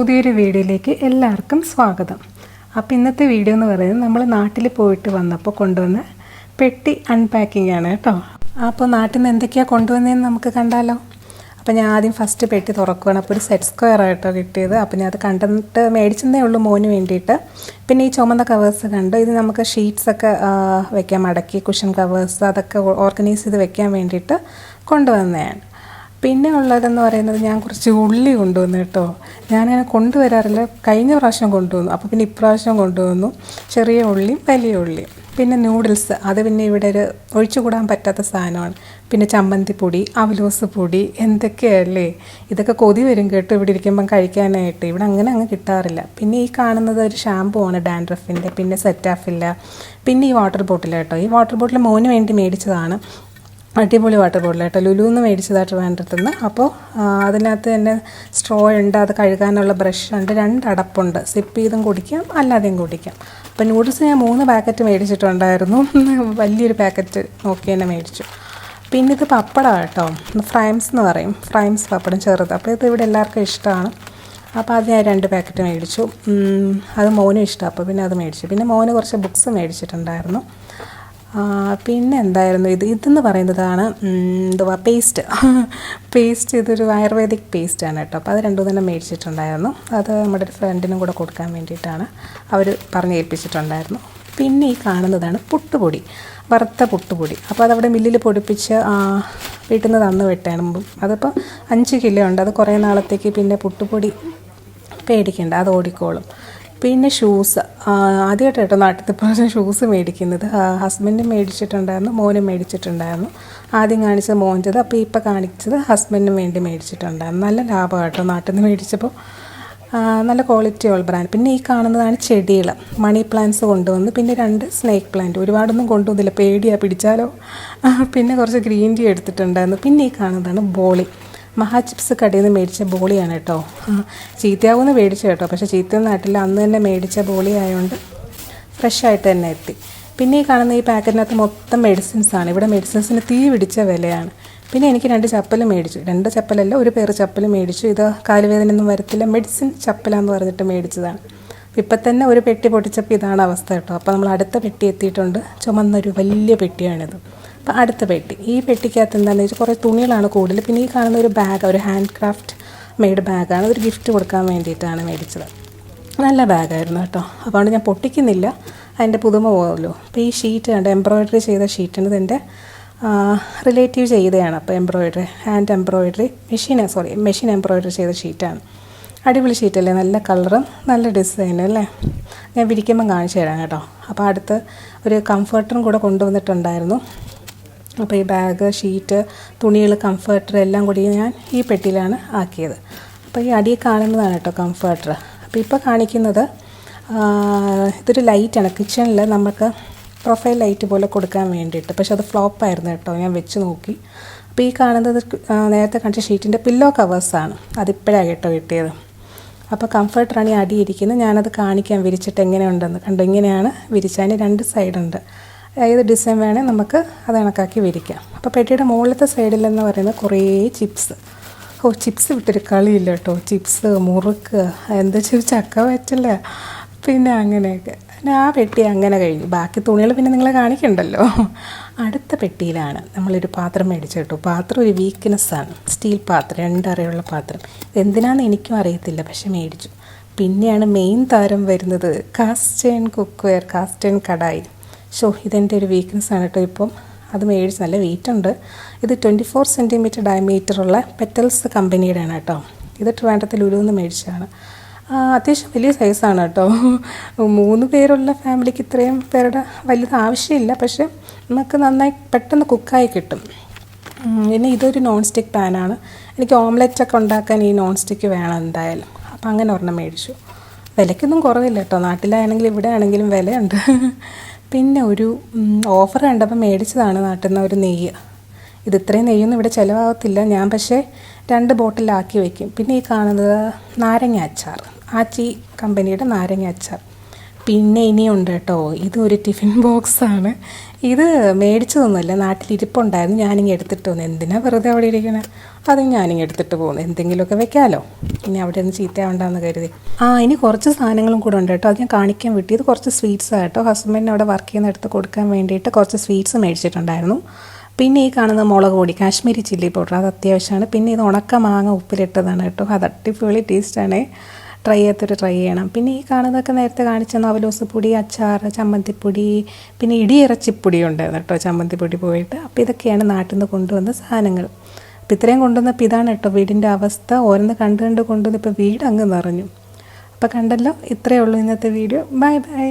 പുതിയൊരു വീഡിയോയിലേക്ക് എല്ലാവർക്കും സ്വാഗതം. അപ്പോൾ ഇന്നത്തെ വീഡിയോ എന്ന് പറയുന്നത് നമ്മൾ നാട്ടിൽ പോയിട്ട് വന്നപ്പോൾ കൊണ്ടുവന്ന പെട്ടി അൺപാക്കിംഗ് ആണ് കേട്ടോ. അപ്പോൾ നാട്ടിൽ നിന്ന് എന്തൊക്കെയാണ് കൊണ്ടുവന്നതെന്ന് നമുക്ക് കണ്ടാലോ? അപ്പോൾ ഞാൻ ആദ്യം ഫസ്റ്റ് പെട്ടി തുറക്കുകയാണ് അപ്പോൾ ഒരു സെറ്റ് സ്ക്വയർ ആയിട്ടോ കിട്ടിയത്. അപ്പോൾ ഞാൻ അത് കണ്ടിട്ട് മേടിച്ചതേ ഉള്ളൂ മോന് വേണ്ടിയിട്ട്. പിന്നെ ഈ ചുമന്ന കവേഴ്സ് കണ്ടു? ഇത് നമുക്ക് ഷീറ്റ്സൊക്കെ വെക്കാൻ മടക്കി കുഷൻ കവേഴ്സ് അതൊക്കെ ഓർഗനൈസ് ചെയ്ത് വെക്കാൻ വേണ്ടിയിട്ട് കൊണ്ടുവന്നതാണ്. പിന്നെ ഉള്ളതെന്ന് പറയുന്നത് ഞാൻ കുറച്ച് ഉള്ളി കൊണ്ടുവന്നു കേട്ടോ. ഞാനങ്ങനെ കൊണ്ടുവരാറില്ല. കഴിഞ്ഞ പ്രാവശ്യം കൊണ്ടുവന്നു. അപ്പോൾ പിന്നെ ഇപ്രാവശ്യം കൊണ്ടുവന്നു. ചെറിയ ഉള്ളിയും വലിയ ഉള്ളിയും. പിന്നെ നൂഡിൽസ്. അത് പിന്നെ ഇവിടെ ഒരു ഒഴിച്ചുകൂടാൻ പറ്റാത്ത സാധനമാണ്. പിന്നെ ചമ്മന്തി പൊടി അവലോസ് പൊടി എന്തൊക്കെയല്ലേ? ഇതൊക്കെ കൊതി വരും കേട്ടോ ഇവിടെ ഇരിക്കുമ്പം കഴിക്കാനായിട്ട്. ഇവിടെ അങ്ങനെ അങ്ങ് കിട്ടാറില്ല. പിന്നെ ഈ കാണുന്നത് ഒരു ഷാമ്പു ആണ് ഡാൻഡ്രഫിന്റെ പിന്നെ സെറ്റാഫില്ല പിന്നെ ഈ വാട്ടർ ബോട്ടിൽ കേട്ടോ. ഈ വാട്ടർ ബോട്ടിൽ മോന് വേണ്ടി മേടിച്ചതാണ്. അടിപൊളി വാട്ടർ ബോട്ടിൽ കേട്ടോ ലുലുന്ന് മേടിച്ചതായിട്ട് വേണ്ടത്തുനിന്ന് അപ്പോൾ അതിനകത്ത് തന്നെ സ്ട്രോ ഉണ്ട് അത് കഴുകാനുള്ള ബ്രഷ് ഉണ്ട് രണ്ട് അടപ്പുണ്ട്. സിപ്പ് ചെയ്തും കുടിക്കാം അല്ലാതെയും കുടിക്കാം. അപ്പോൾ നൂഡിൽസ് ഞാൻ മൂന്ന് പാക്കറ്റ് മേടിച്ചിട്ടുണ്ടായിരുന്നു. വലിയൊരു പാക്കറ്റ് നോക്കി തന്നെ മേടിച്ചു. പിന്നെ ഇത് പപ്പടം കേട്ടോ ഫ്രൈംസ് എന്ന് പറയും. ഫ്രൈംസ് പപ്പടം ചെറുത്. അപ്പോൾ ഇത് ഇവിടെ എല്ലാവർക്കും ഇഷ്ടമാണ്. അപ്പോൾ അത് ഞാൻ രണ്ട് പാക്കറ്റ് മേടിച്ചു. അത് മോനും ഇഷ്ടമാണ് അപ്പോൾ പിന്നെ അത് മേടിച്ചു. പിന്നെ മോന് കുറച്ച് ബുക്സ് മേടിച്ചിട്ടുണ്ടായിരുന്നു. പിന്നെ എന്തായിരുന്നു ഇത് ഇതെന്ന് പറയുന്നതാണ് എന്തുവാ പേസ്റ്റ്. പേസ്റ്റ് ഇതൊരു ആയുർവേദിക് പേസ്റ്റ് ആണ് കേട്ടോ. അപ്പോൾ അത് രണ്ടും തന്നെ മേടിച്ചിട്ടുണ്ടായിരുന്നു. അത് നമ്മുടെ ഒരു ഫ്രണ്ടിനും കൂടെ കൊടുക്കാൻ വേണ്ടിയിട്ടാണ് അവർ പറഞ്ഞ് ഏൽപ്പിച്ചിട്ടുണ്ടായിരുന്നു. പിന്നെ ഈ കാണുന്നതാണ് പുട്ടുപൊടി വറുത്ത പുട്ടുപൊടി. അപ്പോൾ അതവിടെ മില്ലിൽ പൊടിപ്പിച്ച് വീട്ടിൽ നിന്ന് തന്നു വിട്ടാണ്. അതിപ്പോൾ അഞ്ച് കിലോ ഉണ്ട്. അത് കുറേ നാളത്തേക്ക് പിന്നെ പുട്ടുപൊടി പേടിക്കേണ്ട. അത് ഓടിക്കോളും. പിന്നെ ഷൂസ് ആദ്യമായിട്ട് കേട്ടോ നാട്ടിൽ പ്രാവശ്യം ഷൂസ് മേടിക്കുന്നത്. ഹസ്ബൻഡ് മേടിച്ചിട്ടുണ്ടായിരുന്നു മോനും മേടിച്ചിട്ടുണ്ടായിരുന്നു. ആദ്യം കാണിച്ചത് മോന്റെത് അപ്പോൾ ഇപ്പോൾ കാണിച്ചത് ഹസ്ബൻഡിന് വേണ്ടി മേടിച്ചിട്ടുണ്ടായിരുന്നു. നല്ല ലാഭം കേട്ടോ നാട്ടിൽ നിന്ന് മേടിച്ചപ്പോൾ നല്ല ക്വാളിറ്റി ഉള്ള ബ്രാൻഡ് പിന്നെ ഈ കാണുന്നതാണ് ചെടികൾ മണി പ്ലാന്റ്സ് കൊണ്ടുവന്ന് പിന്നെ രണ്ട് സ്നേക്ക് പ്ലാന്റ് ഒരുപാടൊന്നും കൊണ്ടുവന്നില്ല. പേടിയാണ് പിടിച്ചാലോ. പിന്നെ കുറച്ച് ഗ്രീൻ ടീ എടുത്തിട്ടുണ്ടായിരുന്നു. പിന്നെ ഈ കാണുന്നതാണ് ബോളി മഹാ ചിപ്സ് കടയിൽ നിന്ന് മേടിച്ച ബോളിയാണ് കേട്ടോ. ചീത്തയാവുമെന്ന് മേടിച്ച കേട്ടോ. പക്ഷേ ചീത്ത നാട്ടിൽ അന്ന് തന്നെ മേടിച്ച ബോളി ആയതുകൊണ്ട് ഫ്രഷ് ആയിട്ട് തന്നെ എത്തി. പിന്നെ ഈ കാണുന്ന ഈ പാക്കറ്റിനകത്ത് മൊത്തം മെഡിസിൻസ് ആണ്. ഇവിടെ മെഡിസിൻസിന് തീ പിടിച്ച വിലയാണ്. പിന്നെ എനിക്ക് രണ്ട് ചപ്പൽ മേടിച്ചു. രണ്ട് ചപ്പലല്ല ഒരു പേർ ചപ്പൽ മേടിച്ചു. ഇത് കാലുവേദനയൊന്നും വരത്തില്ല. മെഡിസിൻ ചപ്പലാന്ന് പറഞ്ഞിട്ട് മേടിച്ചതാണ്. ഇപ്പം തന്നെ ഒരു പെട്ടി പൊട്ടിച്ചപ്പോൾ ഇതാണ് അവസ്ഥ കേട്ടോ. അപ്പോൾ നമ്മൾ അടുത്ത പെട്ടി എത്തിയിട്ടുണ്ട്. ചുമന്നൊരു വലിയ പെട്ടിയാണിത്. അപ്പോൾ അടുത്ത പെട്ടി. ഈ പെട്ടിക്കകത്ത് എന്താണെന്ന് വെച്ചാൽ കുറേ തുണികളാണ് കൂടുതൽ. പിന്നെ ഈ കാണുന്ന ഒരു ബാഗ് ഒരു ഹാൻഡ് ക്രാഫ്റ്റ് മെയ്ഡ് ബാഗാണ് ഒരു ഗിഫ്റ്റ് കൊടുക്കാൻ വേണ്ടിയിട്ടാണ് മേടിച്ചത്. നല്ല ബാഗായിരുന്നു കേട്ടോ. അതുകൊണ്ട് ഞാൻ പൊട്ടിക്കുന്നില്ല. അതിന്റെ പുതുമ പോകുമല്ലോ അപ്പോൾ ഈ ഷീറ്റ് കണ്ട്? എംബ്രോയിഡറി ചെയ്ത ഷീറ്റാണ് ഇതെന്റെ റിലേറ്റീവ് ചെയ്തതാണ്. അപ്പോൾ embroidery hand embroidery machine sorry machine embroidery ചെയ്ത ഷീറ്റാണ് അടിപൊളി ഷീറ്റല്ലേ നല്ല കളറും നല്ല ഡിസൈനും അല്ലേ? ഞാൻ വിരിക്കുമ്പം കാണിച്ചു തരാം കേട്ടോ. അപ്പോൾ അടുത്ത് ഒരു കംഫർട്ടറും കൂടെ കൊണ്ടുവന്നിട്ടുണ്ടായിരുന്നു. അപ്പോൾ ഈ ബാഗ് ഷീറ്റ് തുണികൾ കംഫർട്ടർ എല്ലാം കൂടി ഞാൻ ഈ പെട്ടിയിലാണ് ആക്കിയത്. അപ്പോൾ ഈ അടിയിൽ കാണുന്നതാണ് കേട്ടോ കംഫർട്ടർ അപ്പോൾ ഇപ്പോൾ കാണിക്കുന്നത് ഇതൊരു ലൈറ്റാണ് കിച്ചണിൽ നമുക്ക് പ്രൊഫൈൽ ലൈറ്റ് പോലെ കൊടുക്കാൻ വേണ്ടിയിട്ട്. പക്ഷെ അത് ഫ്ലോപ്പ് ആയിരുന്നു കേട്ടോ. ഞാൻ വെച്ച് നോക്കി. അപ്പോൾ ഈ കാണുന്നത് നേരത്തെ കാണിച്ച ഷീറ്റിന്റെ പില്ലോ കവേഴ്സാണ് അതിപ്പോഴാണ് കേട്ടോ കിട്ടിയത്. അപ്പോൾ കംഫർട്ടറാണ് ഈ അടിയിരിക്കുന്നത് ഞാനത് കാണിക്കാൻ വിരിച്ചിട്ട് എങ്ങനെയുണ്ടെന്ന്. കണ്ടോ ഇങ്ങനെയാണ് വിരിച്ചതിന് രണ്ട് സൈഡുണ്ട് ഏത് ഡിസൈൻ വേണേൽ നമുക്ക് അത് കണക്കാക്കി വിരിക്കാം. അപ്പോൾ പെട്ടിയുടെ മുകളിലത്തെ സൈഡിലെന്ന് പറയുന്നത് കുറേ ചിപ്സ് ഓ ചിപ്സ് വിട്ടൊരു കളിയില്ല കേട്ടോ ചിപ്സ് മുറുക്ക് എന്താ വെച്ചാൽ ചക്ക വെച്ചല്ല പിന്നെ അങ്ങനെയൊക്കെ. പിന്നെ ആ പെട്ടി അങ്ങനെ കഴിഞ്ഞു. ബാക്കി തുണികൾ പിന്നെ നിങ്ങളെ കാണിക്കണ്ടല്ലോ. അടുത്ത പെട്ടിയിലാണ് നമ്മളൊരു പാത്രം മേടിച്ചു കേട്ടോ. പാത്രം ഒരു വീക്ക്നെസ്സാണ് സ്റ്റീൽ പാത്രം രണ്ടറിയുള്ള പാത്രം. എന്തിനാണെന്ന് എനിക്കും അറിയത്തില്ല പക്ഷെ മേടിച്ചു. പിന്നെയാണ് മെയിൻ താരം വരുന്നത് cast iron cookware cast iron kadai. Show ഇതെന്റെ ഒരു വീക്ക്നെസ് ആണ് കേട്ടോ ഇപ്പം. അത് മേടിച്ച് നല്ല വെയിറ്റ് ഉണ്ട്. ഇത് ട്വന്റി ഫോർ സെന്റിമീറ്റർ ഡയമീറ്ററുള്ള പെറ്റൽസ് കമ്പനിയുടെയാണ് കേട്ടോ ഇത് ട്രിവാൻഡ്രത്തിൽ ലുലുന്ന് മേടിച്ചതാണ്. അത്യാവശ്യം വലിയ സൈസാണ് കേട്ടോ മൂന്ന് പേരുള്ള ഫാമിലിക്ക് ഇത്രയും പേരുടെ വലുത് ആവശ്യമില്ല. പക്ഷേ നമുക്ക് നന്നായി പെട്ടെന്ന് കുക്കായി കിട്ടും. പിന്നെ ഇതൊരു നോൺ സ്റ്റിക്ക് പാനാണ് എനിക്ക് ഓംലെറ്റ് ഒക്കെ ഉണ്ടാക്കാൻ ഈ നോൺ സ്റ്റിക്ക് വേണം എന്തായാലും. അപ്പം അങ്ങനെ ഒരെണ്ണം മേടിച്ചു. വിലയ്ക്കൊന്നും കുറവില്ല കേട്ടോ നാട്ടിലാണെങ്കിലും ഇവിടെ ആണെങ്കിലും വിലയുണ്ട്. പിന്നെ ഒരു ഓഫർ കണ്ടപ്പോൾ മേടിച്ചതാണ് നാട്ടിൽ നിന്ന് ഒരു നെയ്യ്. ഇത് ഇത്രയും നെയ്യൊന്നും ഇവിടെ ചിലവാകത്തില്ല. ഞാൻ പക്ഷേ രണ്ട് ബോട്ടിലാക്കി വയ്ക്കും പിന്നെ ഈ കാണുന്നത് നാരങ്ങ അച്ചാർ. ആച്ചി കമ്പനിയുടെ നാരങ്ങ അച്ചാർ. പിന്നെ ഇനിയുണ്ട് കേട്ടോ. ഇതൊരു ടിഫിൻ ബോക്സാണ് ഇത് മേടിച്ചതൊന്നുമല്ല നാട്ടിലിരിപ്പുണ്ടായിരുന്നു. ഞാനിങ്ങനെ എടുത്തിട്ട് പോകുന്നത് എന്തിനാണ് വെറുതെ അവിടെ ഇരിക്കണേ? അത് ഞാനിങ്ങ് എടുത്തിട്ട് പോകുന്നു. എന്തെങ്കിലുമൊക്കെ വെക്കാമല്ലോ ഇനി അവിടെ നിന്ന് ചീത്തയാവണ്ടെന്ന് കരുതി. ആ ഇനി കുറച്ച് സാധനങ്ങളും കൂടെ ഉണ്ട് കേട്ടോ. അത് ഞാൻ കാണിക്കാൻ വിട്ടു. ഇത് കുറച്ച് സ്വീറ്റ്സ് കേട്ടോ. ഹസ്ബൻഡിന് അവിടെ വർക്ക് ചെയ്യുന്നിടത്ത് കൊടുക്കാൻ വേണ്ടിയിട്ട് കുറച്ച് സ്വീറ്റ്സ് മേടിച്ചിട്ടുണ്ടായിരുന്നു. പിന്നെ ഈ കാണുന്ന മുളക് പൊടി കാശ്മീരി ചില്ലി പൗഡർ അത് അത്യാവശ്യമാണ്. പിന്നെ ഇത് ഉണക്ക മാങ്ങ ഉപ്പിലിട്ടതാണ് കേട്ടോ. അത് അടിപൊളി ടേസ്റ്റാണ് ട്രൈ ചെയ്യാത്തൊരു ട്രൈ ചെയ്യണം. പിന്നെ ഈ കാണുന്നതൊക്കെ നേരത്തെ കാണിച്ച നവലോസ് പൊടി അച്ചാർ ചമ്മന്തിപ്പൊടി പിന്നെ ഇടിയിറച്ചിപ്പൊടി ഉണ്ടായിരുന്നു കേട്ടോ ചമ്മന്തിപ്പൊടി പോയിട്ട്. അപ്പോൾ ഇതൊക്കെയാണ് നാട്ടിൽ നിന്ന് കൊണ്ടുവന്ന സാധനങ്ങൾ. അപ്പോൾ ഇത്രയും കൊണ്ടുവന്നപ്പോൾ ഇതാണ് കേട്ടോ വീടിന്റെ അവസ്ഥ. ഓരോന്ന് കണ്ട് കണ്ട് കൊണ്ടുവന്ന് ഇപ്പോൾ വീട് അങ്ങ് നിറഞ്ഞു. അപ്പോൾ കണ്ടല്ലോ ഇത്രയേ ഉള്ളൂ ഇന്നത്തെ വീഡിയോ. Bye bye